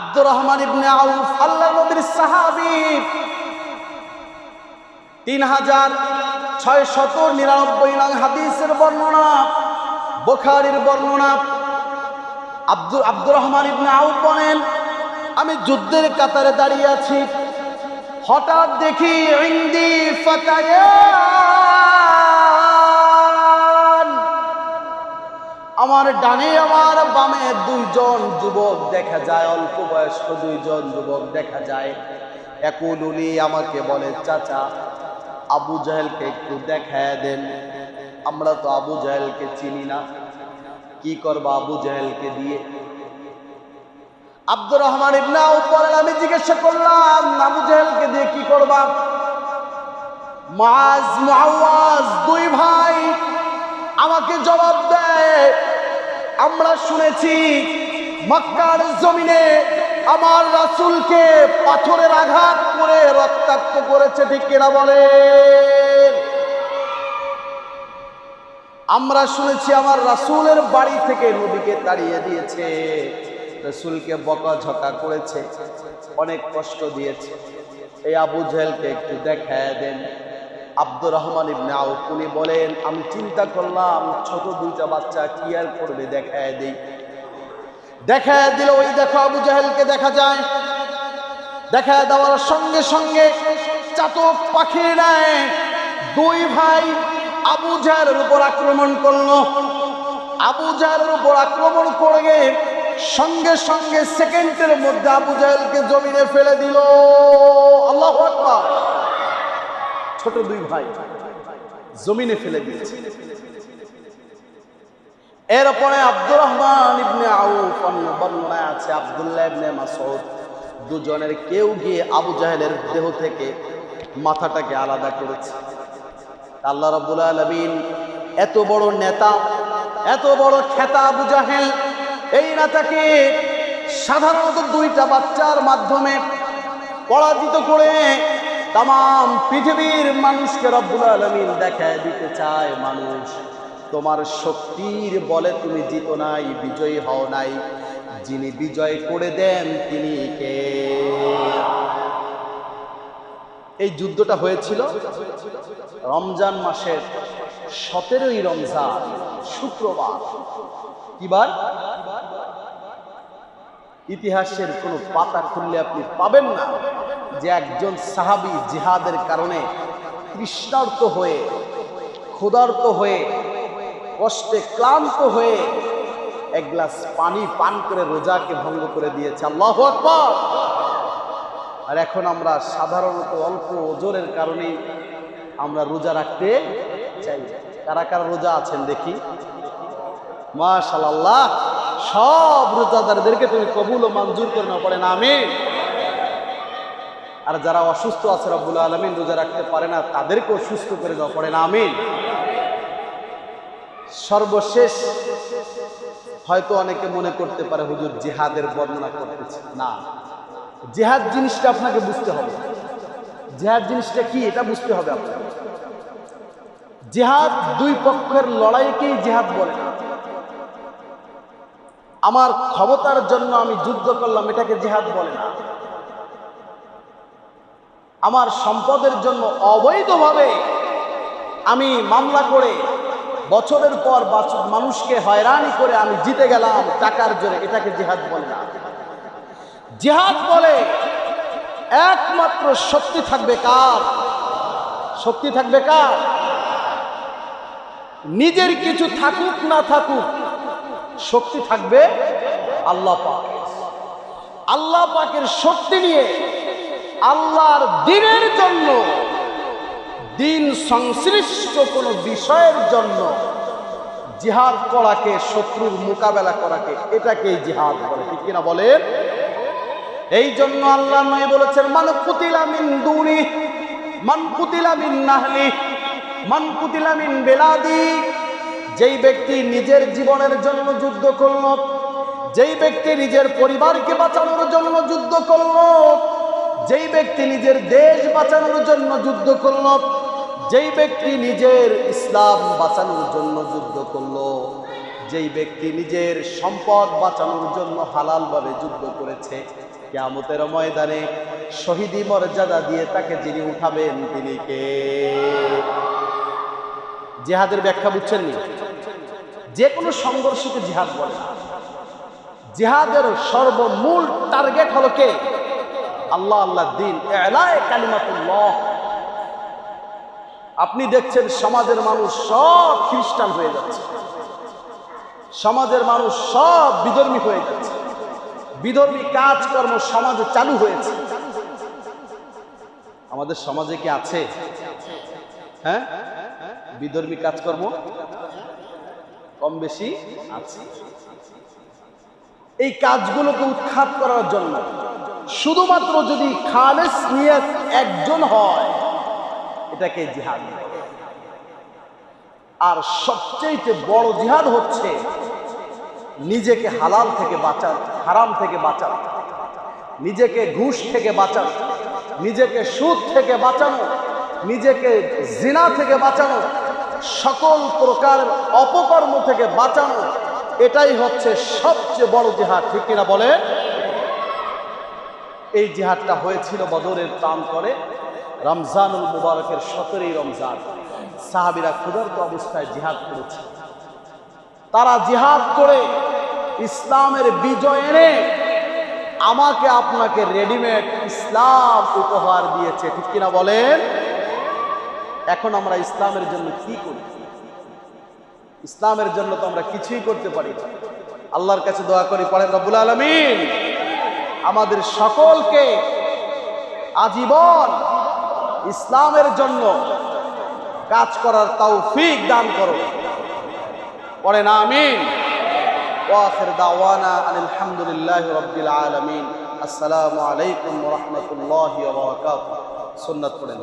আব্দুর রহমান ইবনে আউফ, আল্লাহ নবীর সাহাবী। তিন হাজার ছয় শত নিরানব্বই নং হাদিসের বর্ণনা, বোখারির বর্ণনা। আব্দুল আব্দুর রহমান ইবনে আউফ বলেন, আমি যুদ্ধের কাতারে দাঁড়িয়ে আছি। হঠাৎ দেখি, ইন্দি ফাতায়ান আমার ডানে, আমার বামে দুইজন যুবক দেখা যায়, অল্প বয়স্ক দুইজন যুবক দেখা যায়। একুলুলি আমাকে বলে, চাচা, আবু জাহেলকে একটু দেখায় দেন। আমরা তো আবু জাহেলকে চিনি না। কি করবা আবু জাহেলকে দিয়ে? আব্দুর রহমান ইবনা বলেন, আমি জিজ্ঞাসা করলাম, আবু জাহেলকে দিয়ে কি করবা? মাজ মুআওয়াজ, দুই ভাই আমাকে জবাব দেয় আমরা শুনেছি মক্কার জমিনে আমার রাসূলকে পাথরের আঘাত করে রক্তাক্ত করেছে, ঠিক কিনা বলে আমরা শুনেছি আমার রাসূলের বাড়ি থেকে নবীকে তাড়িয়ে দিয়েছে, রসুলকে বকাঝকা করেছে, অনেক কষ্ট দিয়েছে। এই আবু জাহেলকে একটু দেখায় দেন। আব্দুর রহমান ইবনে উনি বলেন, আমি চিন্তা করলাম, ছোট দুইটা বাচ্চা কি আর করবে, দেখায় দেই। দেখায় দিল ওই দেখো আবু জাহেলকে দেখা যায়। দেখায় দেওয়ার সঙ্গে সঙ্গে চাতক পাখি নেয়। দুই ভাই আবু জাহেলের উপর আক্রমণ করল। আবু জাহেলের উপর আক্রমণ করে সঙ্গে সঙ্গে সেকেন্ডের মধ্যে আবু জাহেলকে জমিনে ফেলে দিল। আল্লাহ আকবার। ছোট দুই ভাই জমিনে ফেলে দিয়েছে। এরপরে আব্দুর রহমান ইবনে আউফ অন্য বর্ণনায় আছে আব্দুল্লাহ ইবনে মাসউদ। দুজনের কেউ গিয়ে আবু জাহেলের দেহ থেকে মাথাটাকে আলাদা করেছে। আল্লাহ রাব্বুল আলামিন এত বড় নেতা, এত বড় খেতা আবু জাহেল, এই নেতাকে সাধারণত দুইটা বাচ্চার মাধ্যমে পরাজিত করে তাম পৃথিবীর মানুষকে রব্বুল আলমিন দেখায় দিতে চায় মানুষ। তোমার শক্তির বলে তুমি জিত নাই, বিজয়ী হও নাই। যিনি বিজয় করে দেন তিনি কে? এই যুদ্ধটা হয়েছিল রমজান মাসের সতেরোই রমজান, শুক্রবার। কিবার? ইতিহাসের কোনো পাতা খুললে আপনি পাবেন না। যে একজন সাহাবি জিহাদের কারণে তৃষ্ণার্ত হয়ে, ক্ষুধার্ত হয়ে, কষ্টে ক্লান্ত হয়ে এক গ্লাস পানি পান করে রোজাকে ভঙ্গ করে দিয়েছে। আল্লাহ আর এখন আমরা সাধারণত অল্প ওজনের কারণেই আমরা রোজা রাখতে চাই। কারা কারা রোজা আছেন দেখি? মাশাল্লাহ সব রোজাদারদেরকে তুমি কবুল ও মঞ্জুর করে না পড়ে না আমি আর যারা অসুস্থ আছে রব্বুল আলমিন রোজা রাখতে পারে না, তাদেরকেও সুস্থ করে দেওয়া পড়ে না আমি সর্বশেষ, হয়তো অনেকে মনে করতে পারে, হুজুর, জিহাদের বর্ণনা করতেছে। না। জেহাদ জিনিসটা আপনাকে বুঝতে হবে। জেহাদ জিনিসটা কি, এটা বুঝতে হবে আপনাকে। জেহাদ দুই পক্ষের লড়াইকেই জেহাদ বলে। আমার ক্ষমতার জন্য আমি যুদ্ধ করলাম, এটাকে জেহাদ বলে না। আমার সম্পদের জন্য অবৈধভাবে আমি মামলা করে বছরের পর বাচ- মানুষকে হয়রানি করে আমি জিতে গেলাম টাকার জন্য এটাকে জেহাদ বলে না। জেহাদ বলে একমাত্র শক্তি থাকবে কার? শক্তি থাকবে কার? নিজের কিছু থাকুক না থাকুক, শক্তি থাকবে আল্লাহ পাক। আল্লাহ পাকের শক্তি নিয়ে আল্লাহর দিনের জন্য, দিন সংশ্লিষ্ট কোনো বিষয়ের জন্য জিহাদ করাকে, শত্রুর মোকাবেলা করাকে, এটাকেই জিহাদ বলে। ঠিক কিনা বলেন? এই জন্য আল্লাহ নয় বলেছেন, মান কুতিলামিন দুনি, মান কুতিলামিন নাহলি, মান কুতিলামিন বেলাদি। যেই ব্যক্তি নিজের জীবনের জন্য যুদ্ধ করল, যেই ব্যক্তি নিজের পরিবারকে বাঁচানোর জন্য যুদ্ধ করল যেই ব্যক্তি নিজের দেশ বাঁচানোর জন্য যুদ্ধ করল, যেই ব্যক্তি নিজের ইসলাম বাঁচানোর জন্য যুদ্ধ করল, যেই ব্যক্তি নিজের সম্পদ বাঁচানোর জন্য হালালভাবে যুদ্ধ করেছে, কেয়ামতের ময়দানে শহীদি মর্যাদা দিয়ে তাকে যিনি উঠাবেন, তিনি কে? জেহাদের ব্যাখ্যা বুঝছেন নি? যে কোনো সংঘর্ষকে জিহাদ বলে জেহাদের সর্বমূল টার্গেট হলো কে? আল্লাহ আল্লাহ দিন। কালিমাতুল্লাহ। আপনি দেখছেন সমাজের মানুষ সব খ্রিস্টান হয়ে যাচ্ছে। সমাজের মানুষ সব বিধর্মী হয়ে যাচ্ছে। বিধর্মী কাজকর্ম সমাজে চালু হয়েছে। আমাদের সমাজে কি আছে? হ্যাঁ? বিধর্মী কাজকর্ম কম বেশি আছে। এই কাজগুলোকে উৎখাত করার জন্য শুধুমাত্র যদি খালেস নিয়ে একজন হয়, এটাকে জিহাদ আর সবচেয়ে বড় জিহাদ হচ্ছে নিজেকে হালাল থেকে বাঁচানো হারাম থেকে বাঁচানো নিজেকে ঘুষ থেকে বাঁচানো নিজেকে সুদ থেকে বাঁচানো, নিজেকে জিনা থেকে বাঁচানো, সকল প্রকারের অপকর্ম থেকে বাঁচানো, এটাই হচ্ছে সবচেয়ে বড় জিহাদ। ঠিক কিনা বলেন? এই জিহাদটা হয়েছিল বদরের প্রাণ করে রমজানুল মুবারকের সতেরোই রমজান। সাহাবিরা ক্ষুধার্ত অবস্থায় জিহাদ করেছে। তারা জিহাদ করে ইসলামের বিজয় এনে আমাকে আপনাকে রেডিমেড ইসলাম উপহার দিয়েছে। ঠিক কিনা বলেন? এখন আমরা ইসলামের জন্য কি করি? ইসলামের জন্য তো আমরা কিছুই করতে পারি আল্লাহর কাছে দোয়া করি, পড়েন রব্বুল আলমিন। আমাদের সকলকে আজীবন ইসলামের জন্য কাজ করার তৌফিক দান করো। পরে না আমিন ওয়াখির দাওয়ানা আলহামদুলিল্লাহ রব্বিল আলামিন। আসসালামু আলাইকুম ওয়া রাহমাতুল্লাহি ওয়া বারাকাতুহু। সুন্নাত পড়েন।